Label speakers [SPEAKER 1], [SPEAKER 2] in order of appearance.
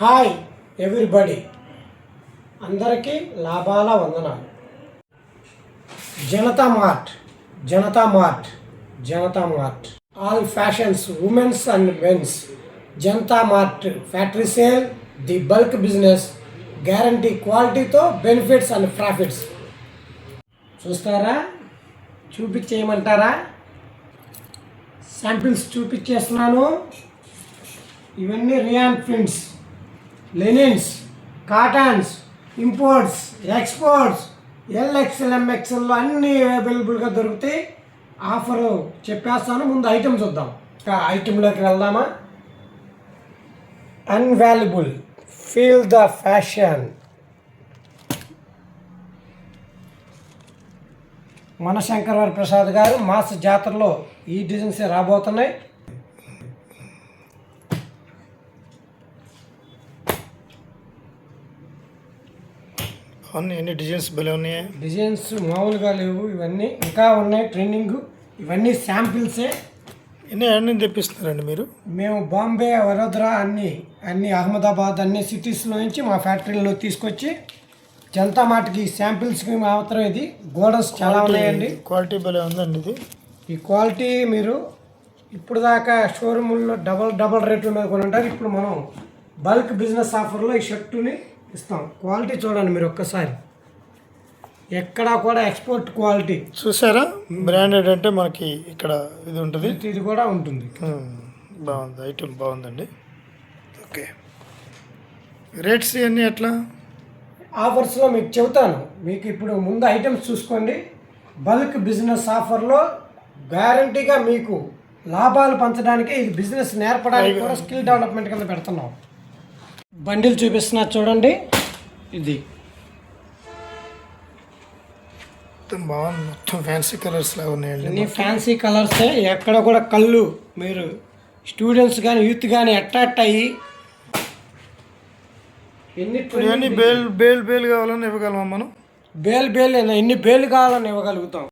[SPEAKER 1] Hi everybody. అందరికీ లాభాల వందనాలు. Janata mart Janata mart Janata mart. All fashions womens and mens. Janata mart factory sale the bulk business. Guarantee క్వాలిటీతో benefits and profits. చూస్తారా? చూపించేయమంటారా? Samples చూపించేస్తున్నాను. ఇవన్నీ rayon prints. Linens cottons imports exports LXL ఎంఎక్స్ఎల్లో అన్నీ అవైలబుల్గా దొరుకుతాయి ఆఫరు చెప్పేస్తాను. ముందు ఐటమ్ చూద్దాం. ఇంకా ఐటెంలోకి వెళ్దామా? Unvaluable feel the fashion. మన శంకరవర ప్రసాద్ గారు మాస్ జాతరలో ఈ డిజైన్స్ రాబోతున్నాయి.
[SPEAKER 2] అవును ఎన్ని డిజైన్స్ భలే ఉన్నాయి.
[SPEAKER 1] డిజైన్స్ మామూలుగా లేవు ఇవన్నీ ఇంకా ఉన్నాయి ట్రెండింగ్. ఇవన్నీ శాంపిల్సే.
[SPEAKER 2] ఎన్ని అన్ని తెప్పిస్తున్నారండి మీరు?
[SPEAKER 1] మేము బాంబే వడోదరా అన్ని అన్ని అహ్మదాబాద్ అన్ని సిటీస్లో నుంచి మా ఫ్యాక్టరీలో తీసుకొచ్చి జనతా మాటకి శాంపిల్స్కి మాత్రం ఇది. గోడౌన్స్ చాలా ఉన్నాయండి.
[SPEAKER 2] క్వాలిటీ భలే ఉందండి ఇది.
[SPEAKER 1] ఈ క్వాలిటీ మీరు ఇప్పుడు దాకా షోరూముల్లో డబల్ డబల్ రేట్ల మీద కొని ఉంటారు ఇప్పుడు మనం బల్క్ బిజినెస్ ఆఫర్లో ఈ షర్టుని ఇస్తాం. క్వాలిటీ చూడండి మీరు ఒక్కసారి. ఎక్కడా కూడా ఎక్స్పోర్ట్ క్వాలిటీ.
[SPEAKER 2] చూసారా? బ్రాండెడ్ అంటే మనకి ఇక్కడ ఇది ఉంటుంది.
[SPEAKER 1] ఇది కూడా ఉంటుంది.
[SPEAKER 2] బాగుంది. ఐటమ్ బాగుందండి. ఓకే. రేట్స్ ఇవన్నీ ఎట్లా?
[SPEAKER 1] ఆఫర్స్లో మీకు చెబుతాను. మీకు ఇప్పుడు ముందు ఐటమ్స్ చూసుకోండి. బల్క్ బిజినెస్ ఆఫర్లో గ్యారంటీగా మీకు లాభాలు పంచడానికి ఇది బిజినెస్ నేర్పడానికి కూడా స్కిల్ డెవలప్మెంట్ కింద పెడుతున్నాం. బండిల్ చూపిస్తున్నా చూడండి. ఇది.
[SPEAKER 2] మొత్తం బాగుంది. మొత్తం ఫ్యాన్సీ కలర్స్ లాగా ఉన్నాయండి
[SPEAKER 1] అన్ని ఫ్యాన్సీ కలర్సే ఎక్కడ కూడా కళ్ళు మీరు స్టూడెంట్స్ కానీ యూత్ కానీ అట్రాక్ట్ అయ్యి ఎన్ని
[SPEAKER 2] ఇవన్నీ బేల్ బేల్ బేల్ కావాలని ఇవ్వగలమా మనం?
[SPEAKER 1] బేల్ బేల్ ఎన్ని బేలు కావాలని ఇవ్వగలుగుతాం.